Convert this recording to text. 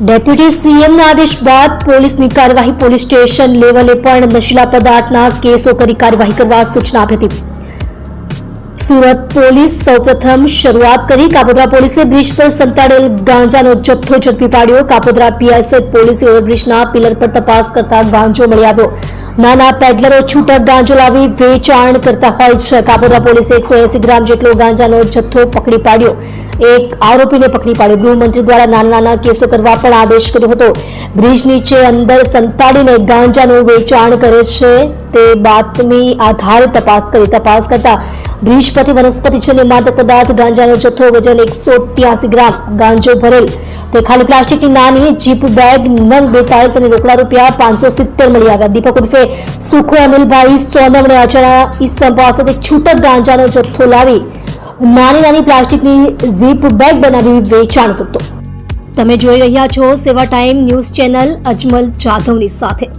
Deputy સીએમના આદેશ બાદ પોલીસની કાર્યવાહી પોલીસ સ્ટેશન લેવલે પણ નશીલા પદાર્થના કેસો કરી કાર્યવાહી કરવા સૂચના આપી હતી. સુરત પોલીસ સૌપ્રથમ શરૂઆત કરી. કાપોદ્રા પોલીસે બ્રિજ પર સંતાડેલ ગાંજાનો જથ્થો ઝડપી પાડ્યો. કાપોદ્રા પીઆઈસેટ પોલીસે ઓવરબ્રિજના પિલર પર તપાસ કરતા ગાંજો મળી આવ્યો. નાના પેડલરો છૂટક ગાંજો લાવી વેચાણ કરતા હોય છે. કાપોદ્રા પોલીસે એકસો એસી ગ્રામ જેટલો ગાંજાનો જથ્થો પકડી પાડ્યો. એક આરોપીને પકડી પાડ્યો. ગૃહમંત્રી દ્વારા નાના નાના કેસો કરવા પણ આદેશ કર્યો હતો. બ્રિજ નીચે અંદર સંતાડીને ગાંજાનું વેચાણ કરે છે તે બાતમી આધારે તપાસ કરી તપાસ કરતા બ્રિજ પરથી વનસ્પતિજન્ય માદક પદાર્થ, ગાંજાનો જથ્થો, વજન એકસો ગ્રામ, ગાંજો ભરેલ. તે ખાલી પ્લાસ્ટિકની નાની જીપ, બેગ, નંગ ટાઇલ્સ અને રોકડા રૂપિયા પાંચસો સિત્તેર મળી આવ્યા. દીપક ઉર્ફે સુખો અનિલભાઈ સોનમ અને અજાણા ઈસમ પાસેથી છૂટક ગાંજાનો જથ્થો લાવી નાની નાની પ્લાસ્ટિકની ઝીપ બેગ બનાવી વેચાણ કરતો. તમે જોઈ રહ્યા છો Seva time news channel Ajmal જાધવની સાથે.